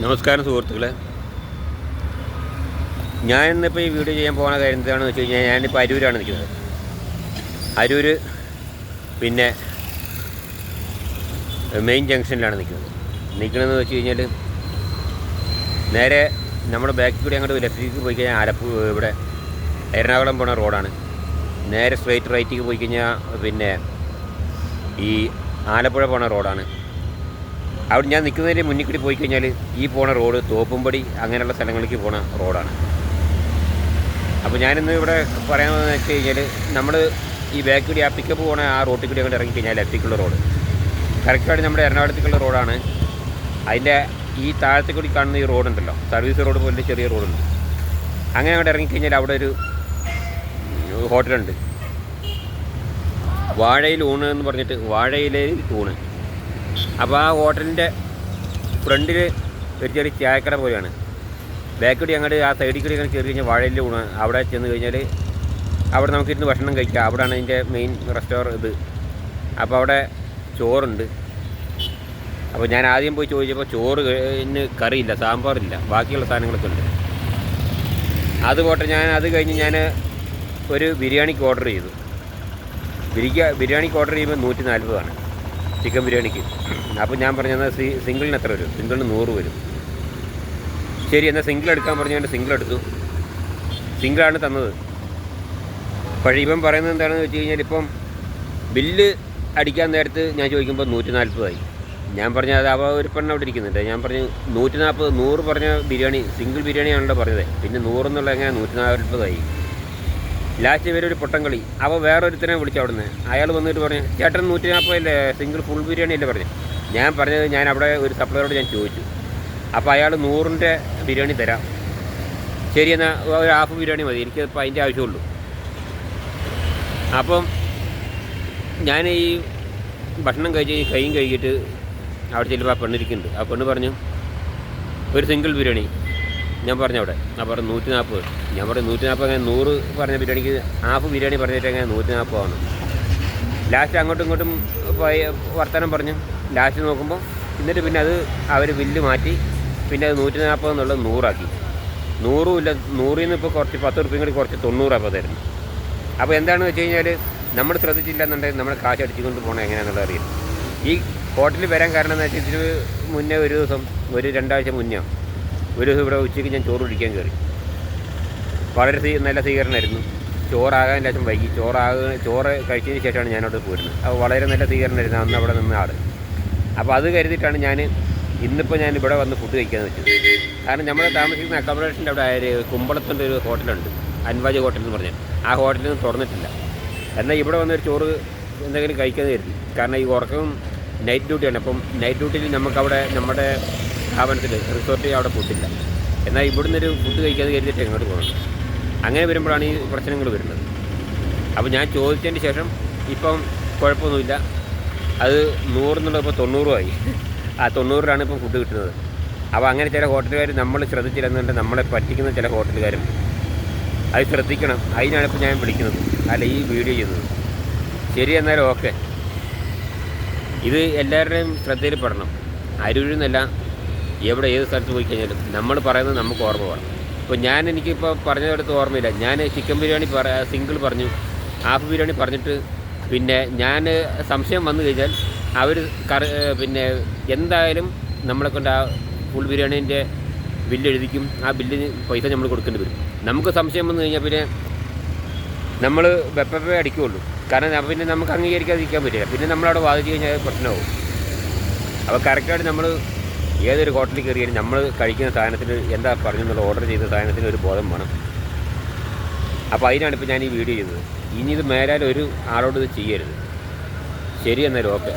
നമസ്കാരം സുഹൃത്തുക്കളെ. ഞാൻ ഇന്നിപ്പോൾ ഈ വീഡിയോ ചെയ്യാൻ പോകുന്ന കാര്യം എന്താണെന്ന് വെച്ച് കഴിഞ്ഞാൽ ഞാനിപ്പോൾ അരൂരാണ് നിൽക്കുന്നത്. അരൂർ പിന്നെ മെയിൻ ജംഗ്ഷനിലാണ് നിൽക്കുന്നത്. നിൽക്കണമെന്ന് വെച്ച് കഴിഞ്ഞാൽ നേരെ നമ്മുടെ ബാക്കിൽ കൂടി അങ്ങോട്ട് ലെഫ്റ്റിലേക്ക് പോയി കഴിഞ്ഞാൽ ആലപ്പു ഇവിടെ എറണാകുളം പോണ റോഡാണ് നേരെ സ്ട്രൈറ്റ് റൈറ്റിലേക്ക് പോയി കഴിഞ്ഞാൽ പിന്നെ ഈ ആലപ്പുഴ പോണ റോഡാണ് അവിടെ ഞാൻ നിൽക്കുന്നതിന്റെ മുന്നിൽ കൂടി പോയി കഴിഞ്ഞാൽ ഈ പോണ റോഡ് തോപ്പുംപടി അങ്ങനെയുള്ള സ്ഥലങ്ങളിലേക്ക് പോണ റോഡാണ്. അപ്പോൾ ഞാനിന്ന് ഇവിടെ പറയാമെന്ന് വെച്ച് കഴിഞ്ഞാൽ നമ്മൾ ഈ ബാക്ക് കൂടി ആ പിക്കപ്പ് പോണ ആ റോട്ടിൽ കൂടി അങ്ങോട്ട് ഇറങ്ങിക്കഴിഞ്ഞാൽ ലെഫ്റ്റിക്കുള്ള റോഡ്. കറക്റ്റായിട്ട് നമ്മുടെ എറണാകുളത്തേക്കുള്ള റോഡാണ്. അതിന്റെ ഈ താഴത്തെ കൂടി കാണുന്ന ഈ റോഡുണ്ടല്ലോ സർവീസ് റോഡ് പോലെ ചെറിയ റോഡുണ്ട് അങ്ങനെ അങ്ങോട്ട് ഇറങ്ങിക്കഴിഞ്ഞാൽ അവിടെ ഒരു ഹോട്ടലുണ്ട്. വാഴയിൽ ഊണ് എന്ന് പറഞ്ഞിട്ട് വാഴയിലേ ഊണ്. അപ്പോൾ ആ ഹോട്ടലിന്റെ ഫ്രണ്ടിൽ ഒരു ചെറിയ ചായക്കട പോലെയാണ്. ബാക്ക് കൂടി അങ്ങോട്ട് ആ സൈഡിൽ കൂടി അങ്ങനെ കയറി കഴിഞ്ഞാൽ വാഴയിൽ ഊണ് അവിടെ ചെന്ന് കഴിഞ്ഞാൽ അവിടെ നമുക്കിരുന്ന് ഭക്ഷണം കഴിക്കാം. അവിടെയാണ് അതിന്റെ മെയിൻ റെസ്റ്റോറന്റ് ഇത്. അപ്പോൾ അവിടെ ചോറുണ്ട്. അപ്പോൾ ഞാൻ ആദ്യം പോയി ചോദിച്ചപ്പോൾ ചോറ് ഇന്ന് കറിയില്ല സാമ്പാറില്ല. ബാക്കിയുള്ള സാധനങ്ങളൊക്കെ ഉണ്ട്. അത് പോട്ടെ ഞാൻ അത് കഴിഞ്ഞ് ഞാൻ ഒരു ബിരിയാണിക്ക് ഓർഡർ ചെയ്തു. ബിരിക്ക ബിരിയാണിക്ക് ഓർഡർ ചെയ്യുമ്പോൾ നൂറ്റി നാൽപ്പതാണ് ചിക്കൻ ബിരിയാണിക്ക്. അപ്പോൾ ഞാൻ പറഞ്ഞത് സി സിംഗിളിന് എത്ര വരും? സിംഗിളിന് നൂറ് വരും. ശരി എന്നാൽ സിംഗിൾ എടുക്കാൻ പറഞ്ഞുകൊണ്ട് സിംഗിൾ എടുത്തു. സിംഗിളാണ് തന്നത്. പക്ഷേ ഇപ്പം പറയുന്നത് എന്താണെന്ന് വെച്ച് കഴിഞ്ഞാൽ ഇപ്പം ബില്ല് അടിക്കാൻ നേരത്ത് ഞാൻ ചോദിക്കുമ്പോൾ നൂറ്റി നാൽപ്പതായി ഞാൻ പറഞ്ഞ അത് അവ ഒരു പെണ്ണ് അവിടെ ഇരിക്കുന്നുണ്ട്. ഞാൻ പറഞ്ഞു നൂറ്റി നാൽപ്പത് നൂറ് പറഞ്ഞ ബിരിയാണി സിംഗിൾ ബിരിയാണിയാണല്ലോ പറഞ്ഞത്. പിന്നെ നൂറെന്നുള്ള എങ്ങനെ നൂറ്റി നാൽപ്പതായി ലാസ്റ്റ് ഒരു പൊട്ടംകളി അപ്പോൾ വേറൊരുത്തനെ വിളിച്ചു അവിടുന്ന്. അയാൾ വന്നിട്ട് പറഞ്ഞു ചേട്ടൻ നൂറ്റി നാൽപ്പതല്ലേ സിംഗിൾ ഫുൾ ബിരിയാണി അല്ലേ പറഞ്ഞു? ഞാൻ പറഞ്ഞത് ഞാൻ അവിടെ ഒരു സപ്ലയറോട് ഞാൻ ചോദിച്ചു. അപ്പോൾ അയാൾ നൂറിന്റെ ബിരിയാണി തരാം. ശരി എന്നാൽ ഒരു ഹാഫ് ബിരിയാണി മതി. എനിക്ക് ഇപ്പോൾ അതിന്റെ ആവശ്യമുള്ളൂ. അപ്പം ഞാൻ ഈ ഭക്ഷണം കഴിച്ച് കൈയും കഴുകിയിട്ട് അവിടെ ചെല്ലുമ്പോൾ ആ പെണ്ണിരിക്കുന്നുണ്ട് ആ പെണ്ണ് പറഞ്ഞു ഒരു സിംഗിൾ ബിരിയാണി ഞാൻ പറഞ്ഞു അവിടെ. ആ പറഞ്ഞു നൂറ്റി നാൽപ്പത് ഞാൻ പറഞ്ഞു നൂറ്റി നാൽപ്പത് അങ്ങനെ നൂറ് പറഞ്ഞ ബിരിയാണിക്ക് ഹാഫ് ബിരിയാണി പറഞ്ഞിട്ട് അങ്ങനെ നൂറ്റി നാൽപ്പതാണ് ലാസ്റ്റ് അങ്ങോട്ടും ഇങ്ങോട്ടും വർത്തമാനം പറഞ്ഞു. ലാസ്റ്റ് നോക്കുമ്പോൾ എന്നിട്ട് പിന്നെ അത് അവർ ബില്ല് മാറ്റി പിന്നെ അത് നൂറ്റി നാൽപ്പത് എന്നുള്ളത് നൂറാക്കി. നൂറും ഇല്ല നൂറിൽ നിന്ന് ഇപ്പോൾ കുറച്ച് പത്ത് റുപ്യം കൂടി കുറച്ച് തൊണ്ണൂറാണ് തരുന്നു. അപ്പോൾ എന്താണെന്ന് വെച്ച് കഴിഞ്ഞാൽ നമ്മൾ ശ്രദ്ധിച്ചില്ല എന്നുണ്ടെങ്കിൽ നമ്മൾ കാശ് അടിച്ചുകൊണ്ട് പോകണം എങ്ങനെയാണെന്നുള്ളത് അറിയാം ഈ ഹോട്ടലിൽ വരാൻ കാരണം എന്ന് വെച്ചാൽ ഇതിന് മുന്നേ ഒരു ദിവസം ഒരു രണ്ടാഴ്ച മുന്നേ ഒരു ദിവസം ഇവിടെ ഉച്ചയ്ക്ക് ഞാൻ ചോറ് കുടിക്കാൻ കയറി. വളരെ നല്ല സ്വീകരണമായിരുന്നു. ചോറാകാൻ ശേഷം വൈകി. ചോറാക ചോറ് കഴിച്ചതിന് ശേഷമാണ് ഞാനവിടെ പോയിരുന്നത്. അപ്പോൾ വളരെ നല്ല സ്വീകരണമായിരുന്നു അന്ന് അവിടെ നിന്ന ആൾ അപ്പോൾ അത് കരുതിയിട്ടാണ് ഞാൻ ഇന്നിപ്പോൾ ഞാൻ ഇവിടെ വന്ന് ഫുഡ് കഴിക്കാൻ വെച്ചത്. കാരണം നമ്മൾ താമസിക്കുന്ന അക്കോമഡേഷന്റെ അവിടെ ഒരു കുമ്പളത്തിന്റെ ഒരു ഹോട്ടലുണ്ട്. അൻവാജ് ഹോട്ടൽ എന്ന് പറഞ്ഞാൽ ആ ഹോട്ടലിൽ നിന്ന് തുറന്നിട്ടില്ല. എന്നാൽ ഇവിടെ വന്നൊരു ചോറ് എന്തെങ്കിലും കഴിക്കാൻ കരുതി. കാരണം ഈ ഉറക്കം നൈറ്റ് ഡ്യൂട്ടിയാണ് അപ്പം നൈറ്റ് ഡ്യൂട്ടിയിൽ നമുക്കവിടെ നമ്മുടെ സ്ഥാപനത്തിൽ റിസോർട്ടിൽ അവിടെ ഫുഡില്ല എന്നാൽ ഇവിടുന്ന് ഒരു ഫുഡ് കഴിക്കാതെ കരുതിയിട്ട് എങ്ങോട്ട് പോകണം? അങ്ങനെ വരുമ്പോഴാണ് ഈ പ്രശ്നങ്ങൾ വരുന്നത്. അപ്പോൾ ഞാൻ ചോദിച്ചതിന് ശേഷം ഇപ്പം കുഴപ്പമൊന്നുമില്ല. അത് നൂറെന്നുള്ളത് ഇപ്പോൾ തൊണ്ണൂറുമായി ആ തൊണ്ണൂറിലാണ് ഇപ്പം ഫുഡ് കിട്ടുന്നത്. അപ്പോൾ അങ്ങനെ ചില ഹോട്ടലുകാർ നമ്മൾ ശ്രദ്ധിച്ചില്ലെന്നുണ്ട് നമ്മളെ പറ്റിക്കുന്ന ചില ഹോട്ടലുകാരും അത് ശ്രദ്ധിക്കണം. അതിനാണ് ഇപ്പോൾ ഞാൻ വിളിക്കുന്നത്. അല്ല ഈ വീഡിയോ ചെയ്യുന്നത്. ശരി എന്നാലും ഓക്കെ. ഇത് എല്ലാവരുടെയും ശ്രദ്ധയിൽപ്പെടണം. അരൂരിൽ നിന്നല്ല എവിടെ ഏത് സ്ഥലത്ത് പോയി കഴിഞ്ഞാലും നമ്മൾ പറയുന്നത് നമുക്ക് ഓർമ്മ വേണം. ഇപ്പോൾ ഞാൻ എനിക്കിപ്പോൾ പറഞ്ഞതെടുത്ത് ഓർമ്മയില്ല. ഞാൻ ചിക്കൻ ബിരിയാണി പറ സിംഗിൾ പറഞ്ഞു. ഹാഫ് ബിരിയാണി പറഞ്ഞിട്ട് പിന്നെ ഞാൻ സംശയം വന്നു കഴിഞ്ഞാൽ അവർ കറി പിന്നെ എന്തായാലും നമ്മളെ കൊണ്ട് ആ ഫുൾ ബിരിയാണീന്റെ ബില്ല് എഴുതിക്കും. ആ ബില്ലിന് പൈസ നമ്മൾ കൊടുക്കേണ്ടി വരും. നമുക്ക് സംശയം വന്നു കഴിഞ്ഞാൽ പിന്നെ നമ്മൾ വെപ്പപ്പേ അടിക്കുകയുള്ളൂ കാരണം പിന്നെ നമുക്ക് അംഗീകരിക്കാതിരിക്കാൻ പറ്റില്ല. പിന്നെ നമ്മളവിടെ വാദിച്ചു കഴിഞ്ഞാൽ പ്രശ്നമാവും. അപ്പോൾ കറക്റ്റായിട്ട് നമ്മൾ ഏതൊരു ഹോട്ടലിൽ കയറിയാലും നമ്മൾ കഴിക്കുന്ന സാധനത്തിന് എന്താ പറഞ്ഞെന്നുള്ള ഓർഡർ ചെയ്ത സാധനത്തിന് ഒരു ബോധം വേണം. അപ്പോൾ അതിനാണ് ഇപ്പോൾ ഞാൻ ഈ വീഡിയോ ചെയ്തത് ഇനി ഇത് മേലാൽ ഒരു ആളോട് ഇത് ചെയ്യരുത്. ശരി എന്നാലും ഓക്കെ